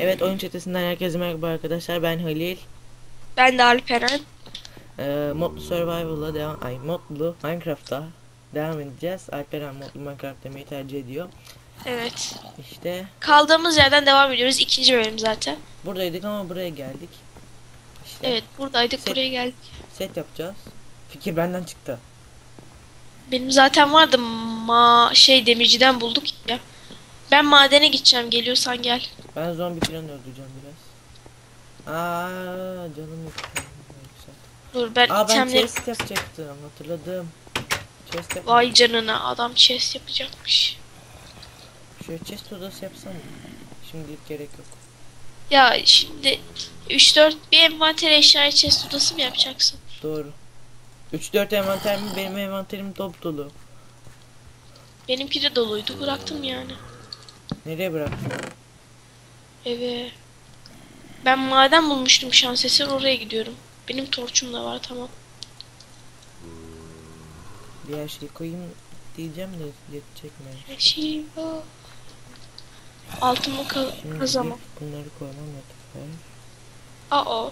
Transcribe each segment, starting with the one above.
Evet oyun çetesinden herkese merhaba arkadaşlar ben Halil. Ben de Alperen. Ee, Modlu Survival'a devam, ay Modlu Minecraft'ta devam edeceğiz. Alperen Modlu Minecraft demeyi tercih ediyor. Evet. İşte Kaldığımız yerden devam ediyoruz. İkinci bölüm zaten. buradaydık ama buraya geldik. İşte Evet buradaydık Set- buraya geldik. set yapacağız. Fikir benden çıktı. Benim zaten vardı ma şey demirciden bulduk. Ben madene gideceğim. Geliyorsan gel. Ben zombi falan öldüreceğim biraz. Aa canım yok. Dur ben Aa ben itemleri... chest yapacaktım hatırladım. Chest yap. Vay canına adam chest yapacakmış. Şöyle chest odası yapsam mı? Şimdilik gerek yok. Ya şimdi 3-4 bir envanter eşyayı chest odası mı yapacaksın? Doğru. 3-4 envanter mi? Benim envanterim top dolu. Benimki de doluydu. Bıraktım yani. Nereye bıraktın? Eve. Ben maden bulmuştum şans eseri oraya gidiyorum. Benim torçum da var tamam. Diğer şeyi koyayım diyeceğim de yetecek mi? Her şey var. Altımı kazamam. bunları koymam yeter. Aa.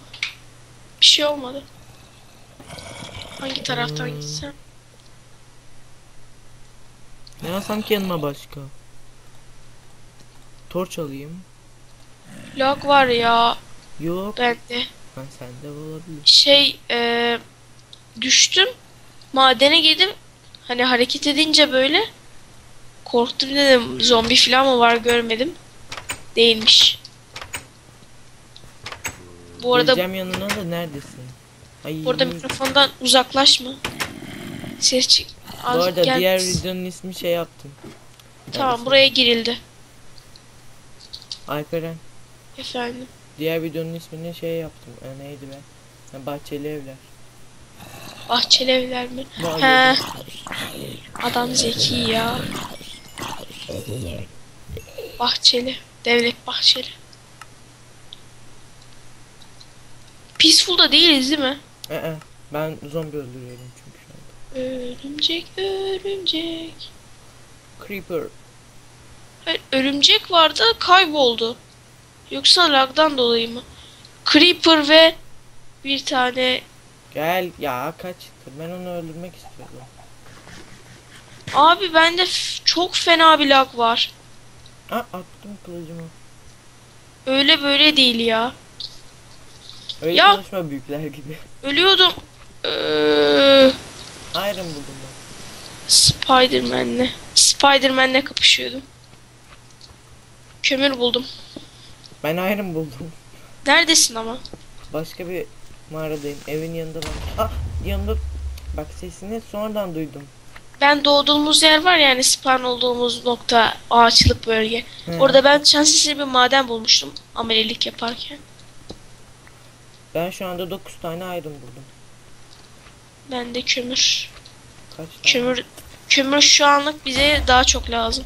Bir şey olmadı. Hangi taraftan Hmm. gitsem? Ne alsam ki yanıma başka? Torç alayım. Lag var ya Yok. bende. Ben sende olabilir. Şey eee düştüm. Madene girdim. Hani hareket edince böyle korktum dedim zombi falan mı var görmedim. Değilmiş. Bu arada Geleceğim yanına da neredesin? Ay. bu arada mikrofondan uzaklaşma. Ses çık. Bu arada diğer videonun ismi şey yaptım. Tamam Neredesin? buraya girildi. Alperen. Efendim. Diğer videonun ismini şey yaptım. E, neydi be? Ha, bahçeli evler. Bahçeli evler mi? He. Adam zeki ya. Bahçeli. Devlet Bahçeli. Peaceful'da değiliz değil mi? Ee, ben zombi öldürüyorum çünkü şu anda. Örümcek, örümcek. Creeper. Örümcek vardı kayboldu. Yoksa lagdan dolayı mı? Creeper ve bir tane... Gel ya kaçtı. Ben onu öldürmek istiyordum. Abi bende çok fena bir lag var. Aa attım kılıcımı. Öyle böyle değil ya. Öyle Ya. konuşma büyükler gibi. Ölüyordum. Ee, Iron buldum ben. Spiderman'le. Spiderman'le kapışıyordum. Kömür buldum. Ben Iron buldum. Neredesin ama? Başka bir mağaradayım. Evin yanında var. Ah yanında. Bak sesini sonradan duydum. Ben doğduğumuz yer var yani spawn olduğumuz nokta ağaçlık bölge. Hı. Orada ben şans eseri bir maden bulmuştum amelelik yaparken. Ben şu anda 9 tane Iron buldum. Ben de kömür. Kaç tane? Kömür kömür şu anlık bize daha çok lazım.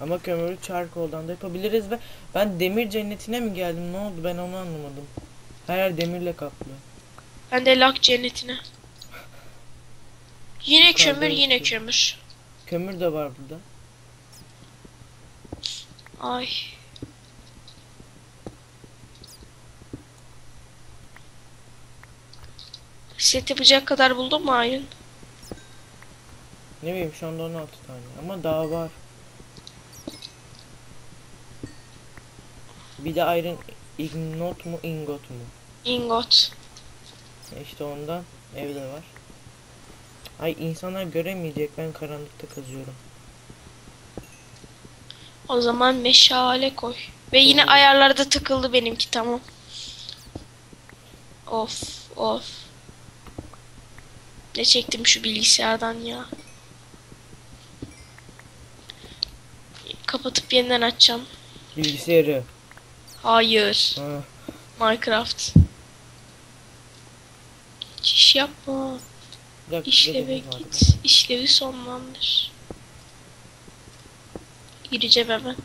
Ama kömürü charcoal'dan da yapabiliriz ve ben demir cennetine mi geldim? Ne oldu? Ben onu anlamadım. Her yer demirle kaplı. Ben de lak cennetine. Yine kömür yine kömür. Kömür de var burada. Ay. Set yapacak kadar buldum mu Aylin? Ne bileyim şu anda 16 tane ama daha var. Bir de iron ignot mu ingot mu? Ingot. E İşte ondan evde var. Ay insanlar göremeyecek ben karanlıkta kazıyorum. O zaman meşale koy. Ve yine Tamam. ayarlarda takıldı benimki tamam. Of of. Ne çektim şu bilgisayardan ya. Kapatıp yeniden açacağım. Bilgisayarı. Hayır. Ha. Minecraft. Hiç iş yapma. Dakika, İşleve git. İşlevi sonlandır. Gireceğim hemen.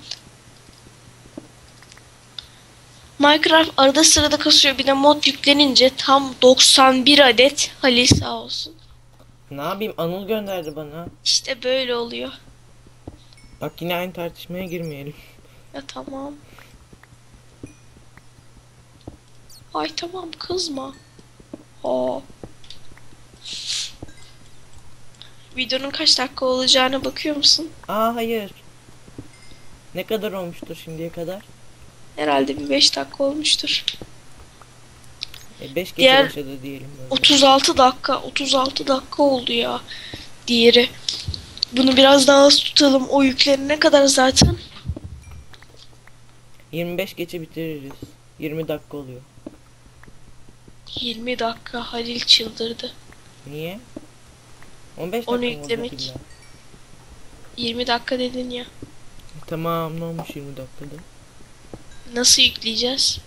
Minecraft arada sırada kasıyor. Bir de mod yüklenince tam 91 adet Halil sağ olsun. Ne yapayım Anıl gönderdi bana. İşte böyle oluyor. Bak yine aynı tartışmaya girmeyelim. Ya tamam. Ay tamam kızma. Aa. Videonun kaç dakika olacağına bakıyor musun? Aa hayır. Ne kadar olmuştur şimdiye kadar? Herhalde bir 5 dakika olmuştur. E 5 geçe Diğer- başladı diyelim. böyle. 36 dakika, 36 dakika oldu ya. Diğeri. Bunu biraz daha az tutalım. O yüklenene kadar zaten. 25 geçe bitiririz. 20 dakika oluyor. 20 dakika Halil çıldırdı. Niye? 15 dakika Onu yüklemek. illa? 20 dakika dedin ya. Tamam ne olmuş 20 dakikada? Nasıl yükleyeceğiz?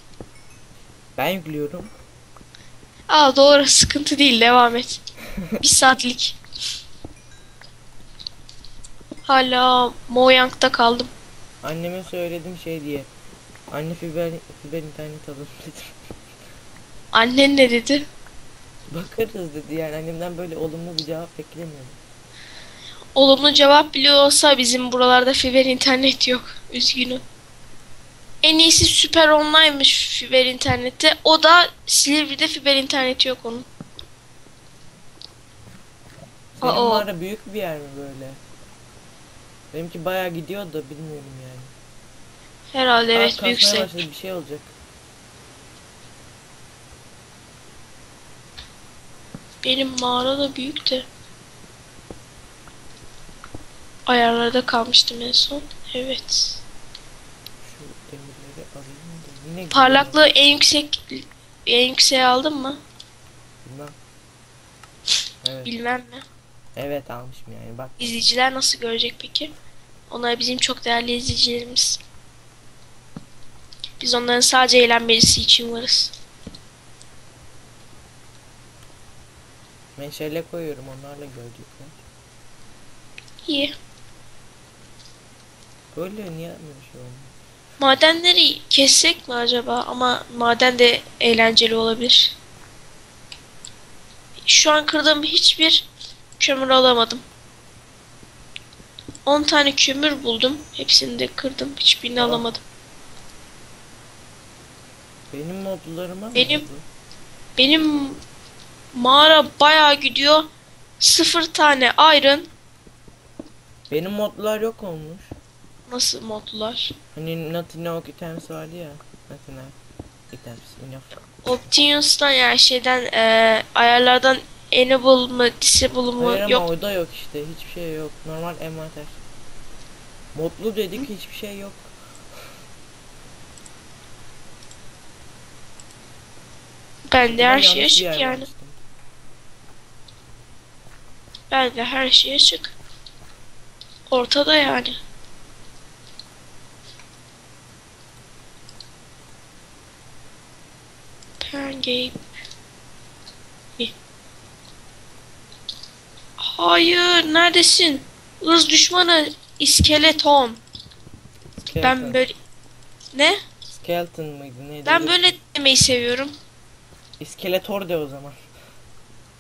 Ben yüklüyorum. Aa doğru sıkıntı değil devam et. Bir saatlik. Hala Moyang'da kaldım. Anneme söyledim şey diye. Anne fiber, fiber internet alın dedim. Annen ne dedi? Bakarız dedi yani annemden böyle olumlu bir cevap beklemiyordum. Olumlu cevap bile olsa bizim buralarda fiber internet yok. Üzgünüm. En iyisi süper online'mış fiber internette. O da Silivri'de fiber interneti yok onun. Senin Aa, mağara büyük bir yer mi böyle? Benimki bayağı gidiyor da bilmiyorum yani. Herhalde Aa, evet büyükse. başladı bir şey olacak. Benim mağara da büyük de. Ayarlarda kalmıştım en son. Evet. Şu demirleri alayım da yine gidiyor. Parlaklığı en yüksek en yükseğe aldın mı? Bilmem. Evet. Bilmem mi. Evet almışım yani bak. İzleyiciler nasıl görecek peki? Onlar bizim çok değerli izleyicilerimiz. Biz onların sadece eğlenmesi için varız. Meşale koyuyorum onlarla görecekler. İyi. Böyle niye yapmıyor şey olmuyor? Madenleri kessek mi acaba? Ama maden de eğlenceli olabilir. Şu an kırdığım hiçbir kömür alamadım. 10 tane kömür buldum. Hepsini de kırdım. Hiçbirini Aa. alamadım. Benim modlarıma Benim- oldu? Benim mağara bayağı gidiyor. Sıfır tane iron. Benim modlar yok olmuş. Nasıl modlar? Hani Nothing No items vardı ya. Nothing No items enough. Options'tan yani şeyden eee, ayarlardan enable mı disable mı Hayır yok. orada yok işte. Hiçbir şey yok. Normal envanter. Modlu dedik hiçbir şey yok. Ben her yanlış şey açık yani. basmıştım. Bende her şey açık. Ortada yani. Game. Mi? Hayır, neredesin? Hız düşmanı iskeleton. Skeleton. Ben böyle ne? Skeleton mıydı neydi? Ben Öyle- böyle demeyi seviyorum. İskeletor de o zaman.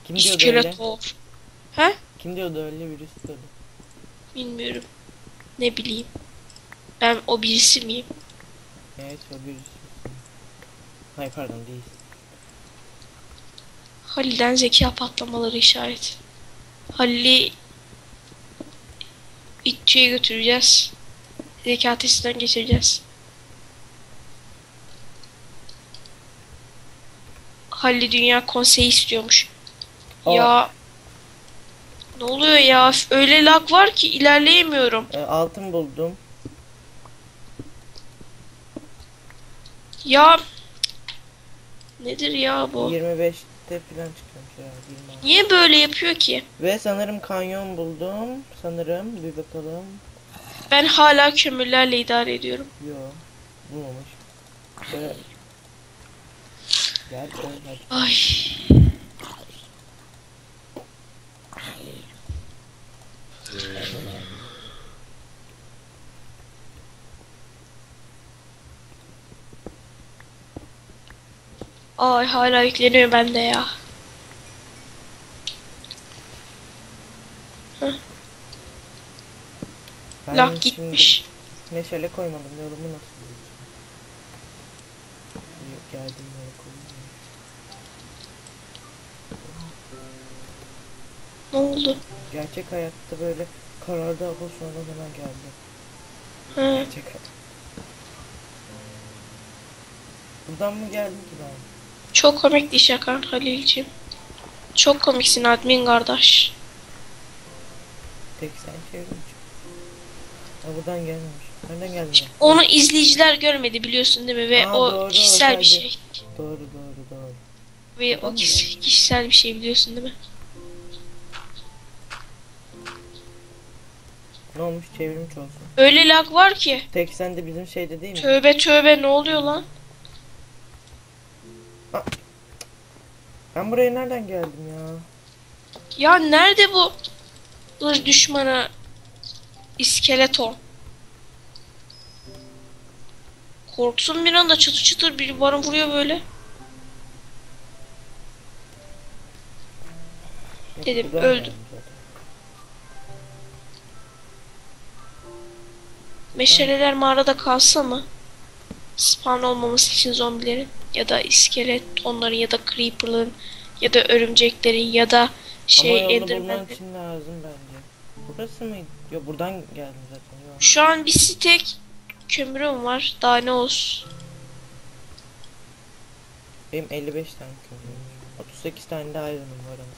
Kim öyle? İskeletor. He? Kim diyordu öyle birisi diyordu. Bilmiyorum. Ne bileyim. Ben o birisi miyim? Evet o birisi. Hayır pardon değil. Halil'den zeka patlamaları işaret. Halil'i İTÜ'ye götüreceğiz. Zeka testinden geçireceğiz. Halil Dünya Konseyi istiyormuş. Aa. Ya ne oluyor ya? Öyle lag var ki ilerleyemiyorum. E, altın buldum. Ya nedir ya bu? 25'te falan herhalde. 26. Niye böyle yapıyor ki? Ve sanırım kanyon buldum. Sanırım bir bakalım. Ben hala kömürlerle idare ediyorum. Yo. Bulmamış. Şöyle. Gel gel hadi. Ay. Ay hala yükleniyor bende ya. Ben Lak gitmiş. Meşale koymadım yolumu nasıl? Yok, Geldim yere koydum. Ne oldu? Gerçek hayatta böyle karardı hava sonra hemen geldi. Ha, Gerçek hayat. Buradan mı geldim ki ben? çok komikti şakan Halil'ciğim. Çok komiksin admin kardeş. Tek sen çevrim Ha buradan gelmemiş. Nereden geldin? Onu izleyiciler görmedi biliyorsun değil mi? Ve Aa, o doğru, kişisel bir sadece- şey. Doğru doğru doğru. Ve o kişisel bir şey biliyorsun değil mi? Ne olmuş çevirmiş olsun. Öyle lag var ki. Tek sen de bizim şeyde değil mi? Tövbe tövbe ne oluyor lan? Ben buraya nereden geldim ya? Ya nerede bu ırz düşmanı iskeleton? Korksun bir anda çıtır çıtır biri bana vuruyor böyle. Dedim, öldüm. Meşaleler mağarada kalsa mı? Spawn olmaması için zombilerin ya da iskelet onların ya da creeper'ların ya da örümceklerin ya da Ama şey bulman enderman'lerin. için lazım bence. Burası mıydı? Yok buradan geldim zaten. Yok. Şu an bir stek kömürüm var. Daha ne olsun. Benim 55 tane kömürüm. 38 tane de iron'um var ama.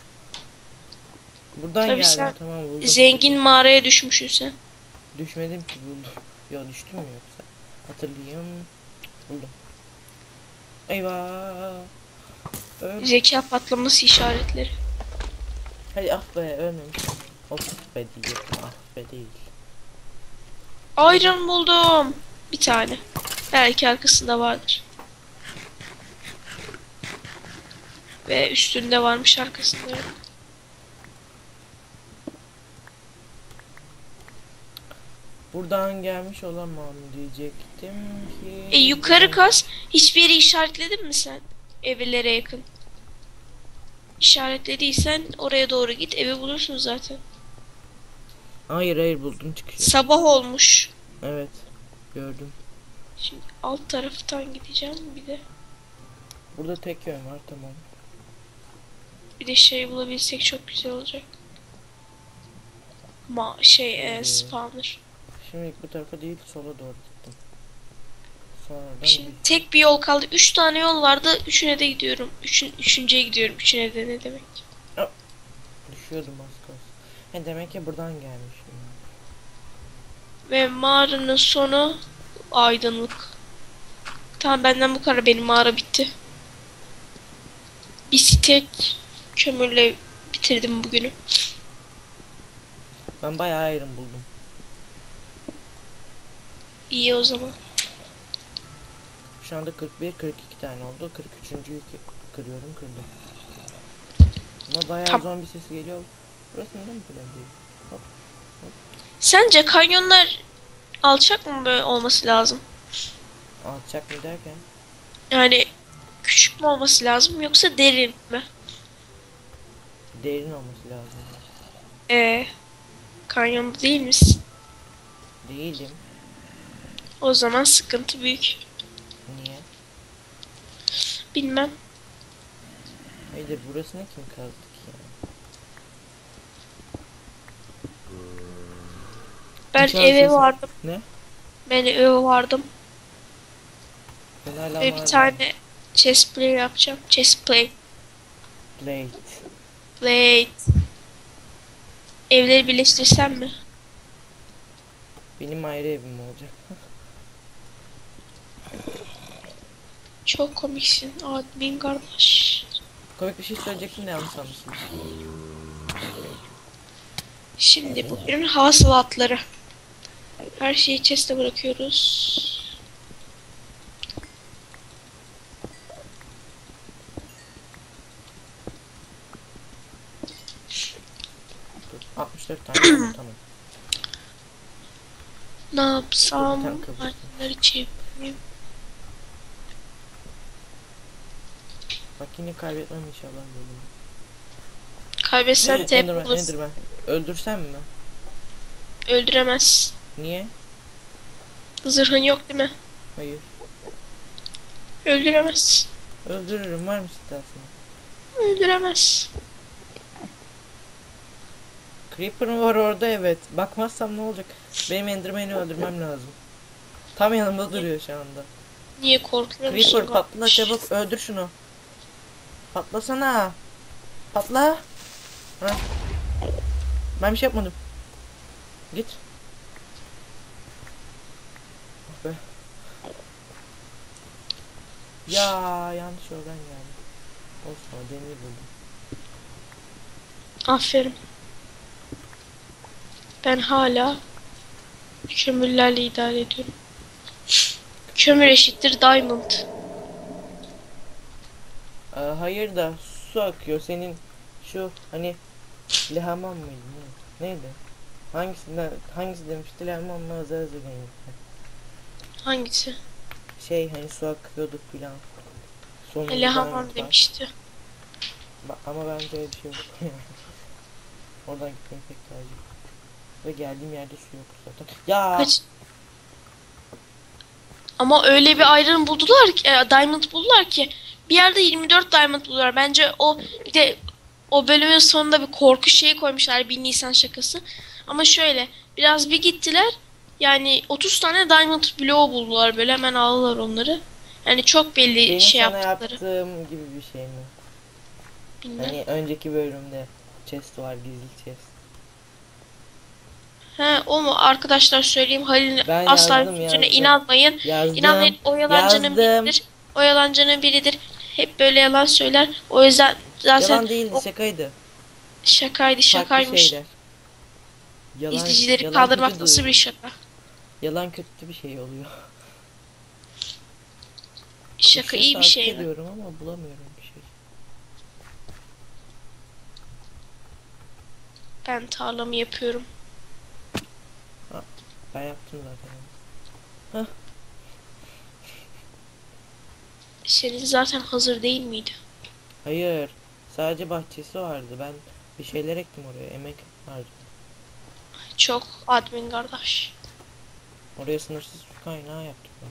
Buradan Tabii geldim sen tamam buldum. Zengin mağaraya düşmüşsün sen. Düşmedim ki buldum. Ya düştüm mü yoksa? Hatırlayayım. Buldum. Eyvah. Öl. Zeka patlaması işaretleri. Hadi ah be ölmemişim. Of be diyecektim ah be değil. Iron buldum. Bir tane. Belki arkasında vardır. Ve üstünde varmış arkasında. yok. Buradan gelmiş olamam diyecektim ki. E yukarı kas. Hiçbir yeri işaretledin mi sen? Evlere yakın. İşaretlediysen oraya doğru git. Evi bulursun zaten. Hayır hayır buldum çıkışı. Sabah olmuş. Evet. Gördüm. Şimdi alt taraftan gideceğim. Bir de Burada tek yön var tamam. bir de şey bulabilsek çok güzel olacak. Ma şey e, spawner. Şimdi bu tarafa değil sola doğru gittim. Sonradan Şimdi tek bir yol kaldı. Üç tane yol vardı. Üçüne de gidiyorum. Üçün, üçüncüye gidiyorum. Üçüne de ne demek? düşüyordum az kalsın. He demek ki buradan gelmişim. Ve mağaranın sonu aydınlık. Tamam benden bu kadar. Benim mağara bitti. Bir stek kömürle bitirdim bugünü. Ben bayağı ayrım buldum. İyi o zaman. Şu anda 41 42 tane oldu. 43.'yü kı- kırıyorum kırdım. Ama bayağı Tam- zombi sesi geliyor. Burası neden bu kadar değil? Sence kanyonlar alçak mı böyle olması lazım? Alçak mı derken? Yani küçük mü olması lazım yoksa derin mi? Derin olması lazım. Ee, kanyonda değil misin? Değilim. O zaman sıkıntı büyük. Niye? Bilmem. Hayır burasına kim kazdı ki ya? Ben Uçağın eve vardım. Ne? Ben eve vardım. Ben hala Ve bir tane chest play yapacağım. Chest play. Plate. Play. Evleri birleştirsem mi? Benim ayrı evim olacak. Çok komiksin admin kardeş. Komik bir şey söyleyecektim de yanlış anlaşıldı. Şimdi bugün hasılatları. Her şeyi chest'e bırakıyoruz. Dur, 64 tane tamam. Ne yapsam? Anneleri çevireyim. Bak yine kaybetmem inşallah bölümü. Kaybetsen Ee, tep Enderman, bulursun. Enderman. Öldürsem mi? Öldüremez. Niye? Zırhın yok değil mi? Hayır. Öldüremez. Öldürürüm var mı istersen? Öldüremez. Creeper var orada evet. Bakmazsam ne olacak? Benim Enderman'i öldürmem lazım. Tam yanımda duruyor şu anda. Niye korkuyor musun? Creeper patla çabuk öldür şunu. Patlasana. Patla. Ha. Ben bir şey yapmadım. Git. Ah be. Ya yanlış yoldan geldim. Olsun demir buldum. Aferin. Ben hala kömürlerle idare ediyorum. Kömür eşittir diamond. Aa, hayır da su akıyor senin şu hani Lehaman mıydı ne? Neydi? Hangisinden hangisi demişti Lehaman mı Azar Azar Hangisi? Şey hani su akıyordu filan. Sonunda diamond var. demişti. Ba- Ama bence öyle bir şey yok. Oradan gitmeyi pek tercih. Ve geldiğim yerde su yok zaten. Ya Kaç? Ama öyle bir ayrım buldular ki, e, diamond buldular ki bir yerde 24 diamond buldular. Bence o bir de o bölümün sonunda bir korku şeyi koymuşlar bir Nisan şakası. Ama şöyle biraz bir gittiler. Yani 30 tane diamond bloğu buldular böyle hemen aldılar onları. Yani çok belli benim şey sana yaptıkları. yaptığım gibi bir şey mi? Bilmem. Hani önceki bölümde chest var gizli chest. He, o mu arkadaşlar söyleyeyim Halil'in asla yazdım. inanmayın. Yazdım. İnanmayın o yalancının yazdım. biridir. O yalancının biridir. Hep böyle yalan söyler. O yüzden zaten Yalan değildi o şakaydı. şakaydı şakaymış. Yalan, İzleyicileri yalan kaldırmak nasıl bir şaka? Yalan kötü bir şey oluyor. Şaka iyi bir şey mi? ediyorum ama bulamıyorum bir şey. Ben tarlamı yapıyorum. Ben yaptım zaten. Senin zaten hazır değil miydi? Hayır. Sadece bahçesi vardı. Ben bir şeyler ektim oraya. Emek harcadım. Çok admin kardeş. Oraya sınırsız su kaynağı yaptık ben.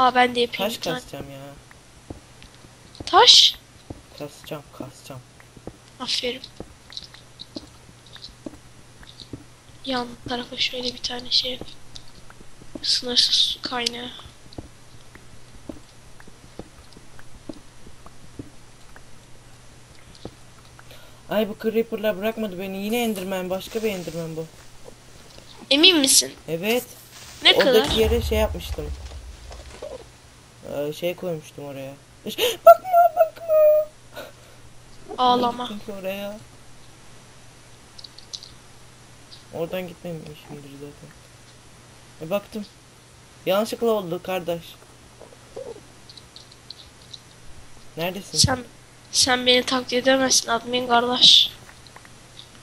Aa ben de yapayım Taş kasacağım ya. Taş. Kasacağım, kasacağım. Aferin. Yan tarafa şöyle bir tane şey. Sınırsız su kaynağı. Ay bu creeper'lar bırakmadı beni. Yine enderman. Başka bir enderman bu. Emin misin? Evet. Ne kadar? Oradaki yere şey yapmıştım. Ee, şey koymuştum oraya. Bakma bakma. Ağlama. Ki oraya. Oradan gitmemişimdir zaten. E baktım. Yanlışlıkla oldu kardeş. Neredesin? Sen sen beni taklit edemezsin admin kardeş.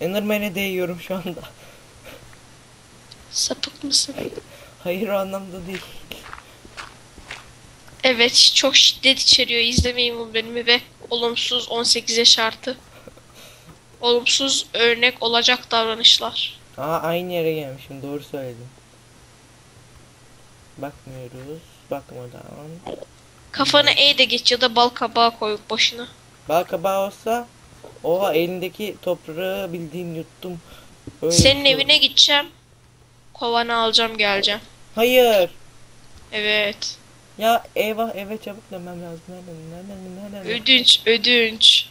Enderman'e değiyorum şu anda. Sapık mısın? Hayır o anlamda değil. Evet çok şiddet içeriyor izlemeyin bu bölümü ve olumsuz 18 yaş artı. Olumsuz örnek olacak davranışlar. Aa aynı yere gelmişim doğru söyledim. Bakmıyoruz. Bakmadan. Kafana E de geç ya da bal kabağı koy başına. Bal kabağı olsa oha elindeki toprağı bildiğin yuttum. Öyle Senin şey evine gideceğim. Kovanı alacağım geleceğim. Hayır. Evet. Ya eyvah eve çabuk dönmem lazım. Nereden nereden nereden? Ödünç ödünç.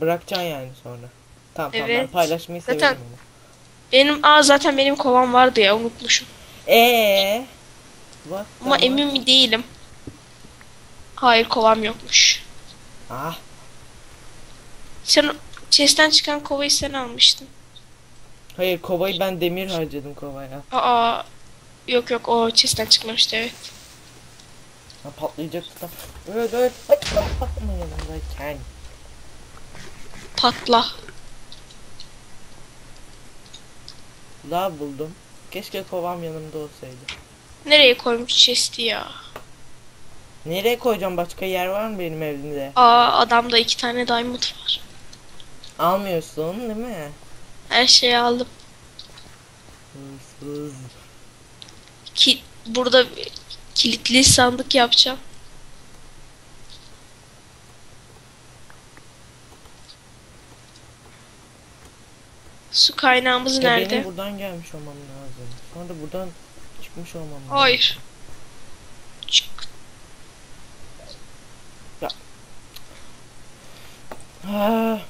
Bırakacaksın yani sonra. Tamam tamam ben Evet. paylaşmayı Zaten- severim onu. Benim aa zaten benim kovam vardı ya unutmuşum. Eee? What Ama the- emin mi değilim. Hayır kovam yokmuş. Ah Sen chest'ten çıkan kovayı sen almıştın. hayır kovayı ben demir harcadım kovaya. Aa yok yok o chest'ten çıkmamıştı evet. Ha, patlayacaktı tam. Evet evet. Ay, patlama yanımdayken. Patla. Lav buldum. Keşke kovam yanımda olsaydı. Nereye koymuş chest'i ya? Nereye koyacağım? Başka yer var mı benim evimde? Aa adamda iki tane diamond var. Almıyorsun değil mi? Her şeyi aldım. Hırsız. Ki burada kilitli sandık yapacağım. Su kaynağımız Ya nerede? benim buradan gelmiş olmam lazım. Sonra da buradan çıkmış olmam lazım. Hayır. Çık. Ha.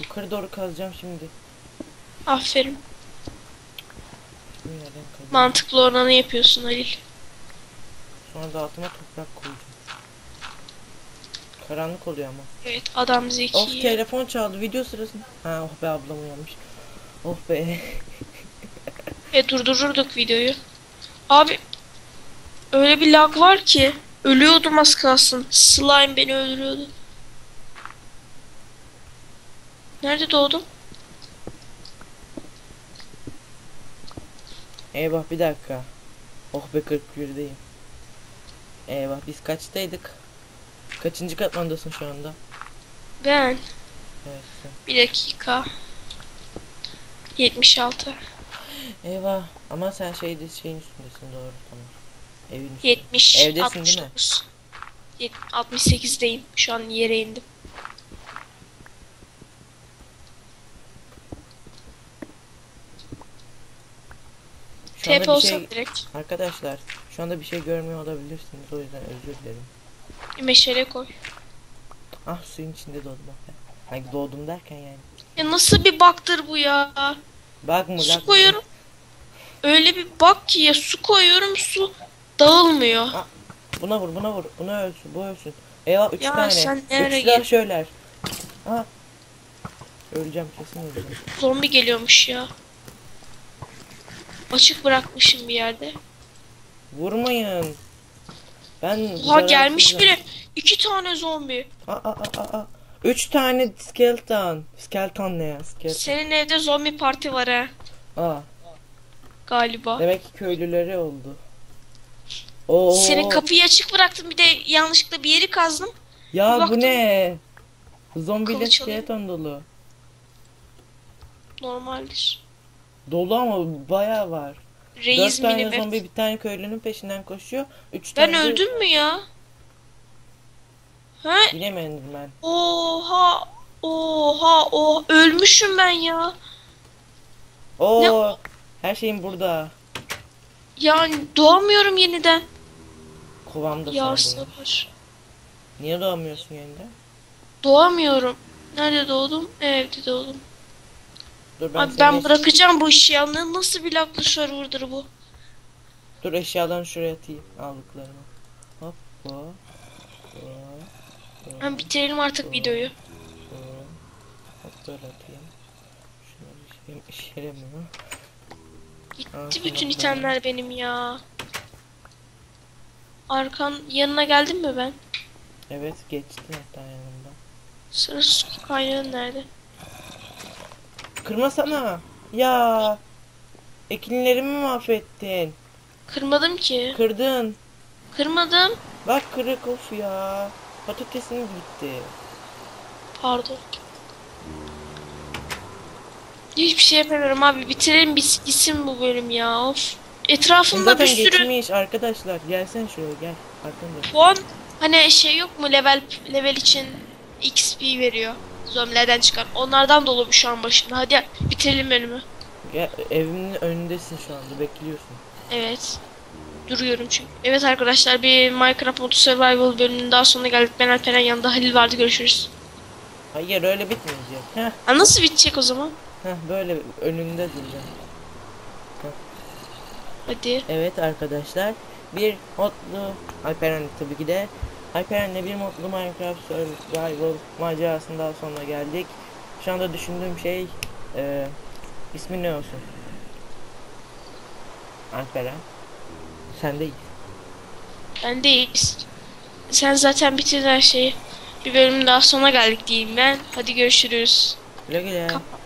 Yukarı doğru kazacağım şimdi. Aferin. Mantıklı olanı yapıyorsun Halil. Sonra da altıma toprak koyacağım. Karanlık oluyor ama. Evet adam Of zeki. telefon çaldı video sırasında. Ha oh be ablam uyanmış. Oh be. E durdururduk videoyu. Abi öyle bir lag var ki ölüyordum az kalsın. Slime beni öldürüyordu. Nerede doğdum? Eyvah bir dakika. Oh be 41'deyim. Eyvah biz kaçtaydık? Kaçıncı katmandasın şu anda? Ben. Evet. sen. Bir dakika. 76. Eyvah ama sen şeyde şeyin üstündesin doğru tamam. Evin üstünde. 70. Evdesin değil mi? 69. Yet- 68'deyim. Şu an yere indim. Şu TP bir olsam şey... direkt. Arkadaşlar şu anda bir şey görmüyor olabilirsiniz o yüzden özür dilerim. Meşale koy. Ah suyun içinde doğdum bak. Hani doğdum derken yani. Ya nasıl bir baktır bu ya? Bak mı Su bak mı? koyuyorum. Öyle bir bak ki ya su koyuyorum su dağılmıyor. Buna vur buna vur. Buna ölsün bu ölsün. Eyvah 3 Ya tane. sen Üç nereye silah şöyler. Ah. Öleceğim kesin öleceğim. Zombi geliyormuş ya. Açık bırakmışım bir yerde. Vurmayın. Ben Oha gelmiş bile. iki tane zombi. Aa, aa, aa, aa. Üç tane skeleton. Skeleton ne ya? Skeleton. Senin evde zombi parti var ha Aa, galiba. demek ki köylüleri oldu. Oo. Senin kapıyı açık bıraktım bir de yanlışlıkla bir yeri kazdım. Ya bir bu baktım. ne? Zombiyle skeleton dolu. Normaldir. Dolu ama bayağı var. Dört Reis tane mini zombi bir tane köylünün peşinden koşuyor. Üç Ben tane de- öldüm mü ya? Ha? Bilemedim ben. Oha. Oha. Oha. Ölmüşüm ben ya. Oo. Ne- Her şeyim burada. Yani doğamıyorum yeniden. Kovamda Ya sandım. sabır. Niye doğamıyorsun yeniden? Doğamıyorum. Nerede doğdum? Evde doğdum. Dur ben, Abi ben eş- bırakacağım bu işi ya. Ne- Nasıl bir laklı serverdır bu? Dur eşyalarını şuraya atayım. Aldıklarımı. Hop hop, Ha, bitirelim artık videoyu. hop. Hop böyle atayım. Şunları işe, işe yaramıyor. Aa, Gitti bütün tamam, itemler benim ya. Arkan yanına geldim mi ben? Evet geçtin hatta yanımda. Sıra su kaynağı nerede? Kırmasana. Ya. Ekinlerimi mahvettin. Kırmadım ki. Kırdın. Kırmadım. Bak kırık of ya. Patatesin gitti. Pardon. Hiçbir şey yapamıyorum abi. Bitirelim biz gitsin bu bölüm ya. Of. Etrafımda Zaten bir sürü geçmiş arkadaşlar. Gelsen şuraya gel. Arkanda. puan hani şey yok mu level level için XP veriyor. Zombilerden çıkan. Onlardan dolu şu an başında. Hadi bitirelim bölümü. Gel, evimin önündesin şu anda bekliyorsun. Evet. Duruyorum çünkü. Evet arkadaşlar bir Minecraft Modu Survival bölümünün daha sonuna geldik. Ben Alperen yanında Halil vardı. Görüşürüz. Hayır öyle bitmeyecek. Heh, Ha, nasıl bitecek o zaman? heh böyle önünde duracağım. Hadi. Evet arkadaşlar. Bir modlu Alperen tabii ki de Alperen'le bir modlu Minecraft Survival macerasının daha sonuna geldik. Şu anda düşündüğüm şey e, ismi ne olsun? Alperen. Sendeyiz. Bendeyiz. Sen zaten bitirdin her şeyi. Bir bölümün daha sonuna geldik diyeyim ben. Hadi görüşürüz. Güle güle. Kapat.